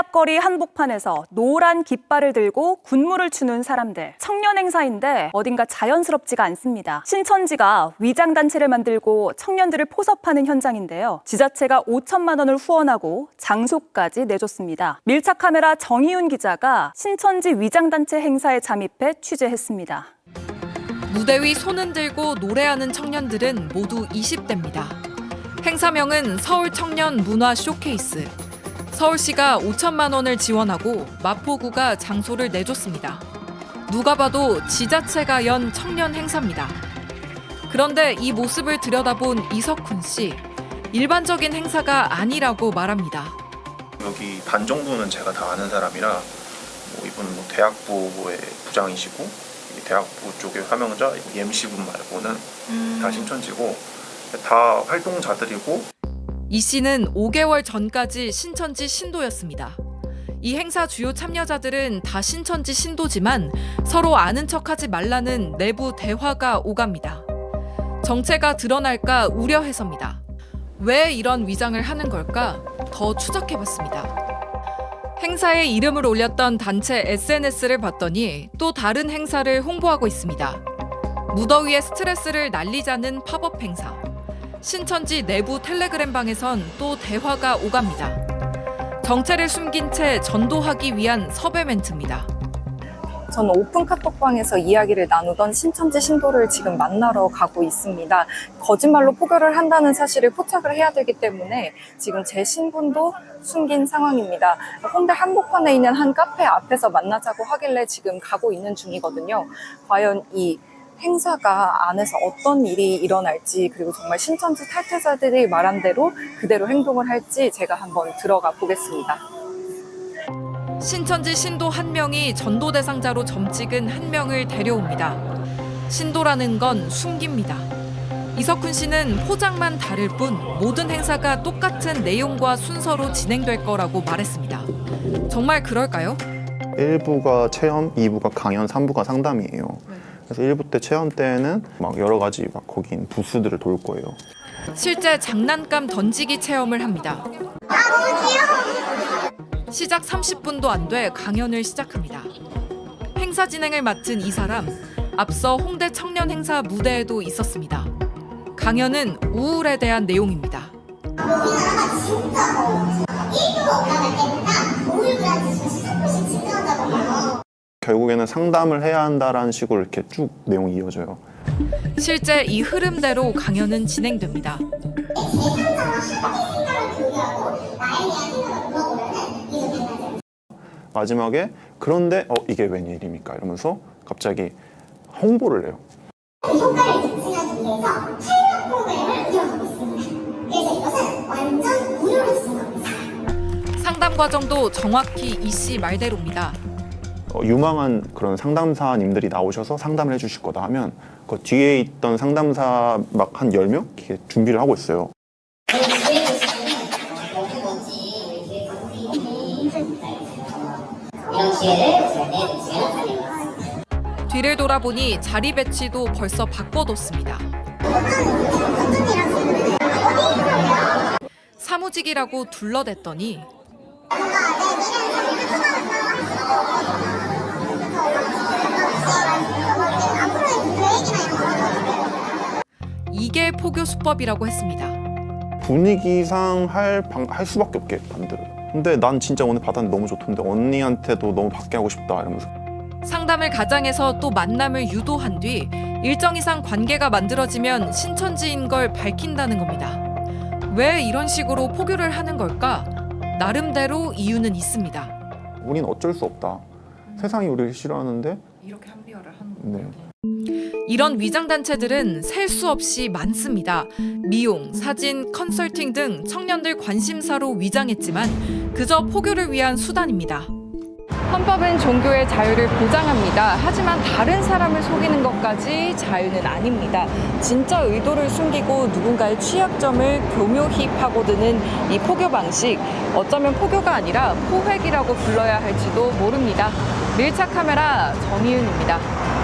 앞거리 한복판에서 노란 깃발을 들고 군무를 추는 사람들. 청년 행사인데 어딘가 자연스럽지가 않습니다. 신천지가 위장단체를 만들고 청년들을 포섭하는 현장인데요. 지자체가 5천만 원을 후원하고 장소까지 내줬습니다. 밀착 카메라 정희윤 기자가 신천지 위장단체 행사에 잠입해 취재했습니다. 무대 위 손은 들고 노래하는 청년들은 모두 20대입니다. 행사명은 서울 청년 문화 쇼케이스. 서울시가 5천만 원을 지원하고 마포구가 장소를 내줬습니다. 누가 봐도 지자체가 연 청년 행사입니다. 그런데 이 모습을 들여다본 이석훈 씨, 일반적인 행사가 아니라고 말합니다. 여기 반 정도는 제가 다 아는 사람이라 뭐 이분은 뭐 대학부의 부장이시고 이 대학부 쪽의 화명자 MC분 말고는 다 신천지고 다 활동자들이고 이 씨는 5개월 전까지 신천지 신도였습니다. 이 행사 주요 참여자들은 다 신천지 신도지만 서로 아는 척하지 말라는 내부 대화가 오갑니다. 정체가 드러날까 우려해서입니다. 왜 이런 위장을 하는 걸까? 더 추적해봤습니다. 행사에 이름을 올렸던 단체 SNS를 봤더니 또 다른 행사를 홍보하고 있습니다. 무더위에 스트레스를 날리자는 팝업 행사. 신천지 내부 텔레그램 방에선 또 대화가 오갑니다. 정체를 숨긴 채 전도하기 위한 섭외 멘트입니다. 저는 오픈 카톡방에서 이야기를 나누던 신천지 신도를 지금 만나러 가고 있습니다. 거짓말로 포교를 한다는 사실을 포착을 해야 되기 때문에 지금 제 신분도 숨긴 상황입니다. 홍대 한복판에 있는 한 카페 앞에서 만나자고 하길래 지금 가고 있는 중이거든요. 과연 이 행사가 안에서 어떤 일이 일어날지 그리고 정말 신천지 탈퇴자들이 말한 대로 그대로 행동을 할지 제가 한번 들어가 보겠습니다. 신천지 신도 한 명이 전도 대상자로 점 찍은 한 명을 데려옵니다. 신도라는 건 숨깁니다. 이석훈 씨는 포장만 다를 뿐 모든 행사가 똑같은 내용과 순서로 진행될 거라고 말했습니다. 정말 그럴까요? 1부가 체험, 2부가 강연, 3부가 상담이에요. 그래서 1부 때 체험 때는 막 여러 가지 막 거긴 부스들을 돌 거예요. 실제 장난감 던지기 체험을 합니다. 시작 30분도 안 돼 강연을 시작합니다. 행사 진행을 맡은 이 사람, 앞서 홍대 청년 행사 무대에도 있었습니다. 강연은 우울에 대한 내용입니다. 결국에는 상담을 해야 한다라는 식으로 이렇게 쭉 내용이 이어져요. 실제 이 흐름대로 강연은 진행됩니다. 마지막에 그런데 어 이게 웬일입니까? 이러면서 갑자기 홍보를 해요. 효과를 입증하기 위해서 탈락 프로그램을 운영하고 있습니다. 그래서 이것은 완전 무료로 진행하고 있습니다. 상담 과정도 정확히 이 씨 말대로입니다. 어, 유망한 그런 상담사님들이 나오셔서 상담을 해주실 거다 하면 그 뒤에 있던 상담사 막한 10명 이렇게 준비를 하고 있어요. 뒤를 돌아보니 자리 배치도 벌써 바꿔뒀습니다. 사무직이라고 둘러댔더니 이게 포교 수법이라고 했습니다. 분위기상 할, 방, 할 수밖에 없게 만들어요. 근데 난 진짜 오늘 받았는데 너무 좋던데 언니한테도 너무 받게 하고 싶다 이러면서 상담을 가장해서 또 만남을 유도한 뒤 일정 이상 관계가 만들어지면 신천지인 걸 밝힌다는 겁니다. 왜 이런 식으로 포교를 하는 걸까? 나름대로 이유는 있습니다. 우린 어쩔 수 없다. 세상이 우리를 싫어하는데 이렇게 합리화를 하는 네. 이런 위장 단체들은 셀 수 없이 많습니다. 미용, 사진, 컨설팅 등 청년들 관심사로 위장했지만 그저 포교를 위한 수단입니다. 헌법은 종교의 자유를 보장합니다. 하지만 다른 사람을 속이는 것까지 자유는 아닙니다. 진짜 의도를 숨기고 누군가의 취약점을 교묘히 파고드는 이 포교 방식. 어쩌면 포교가 아니라 포획이라고 불러야 할지도 모릅니다. 밀착 카메라 정희윤입니다.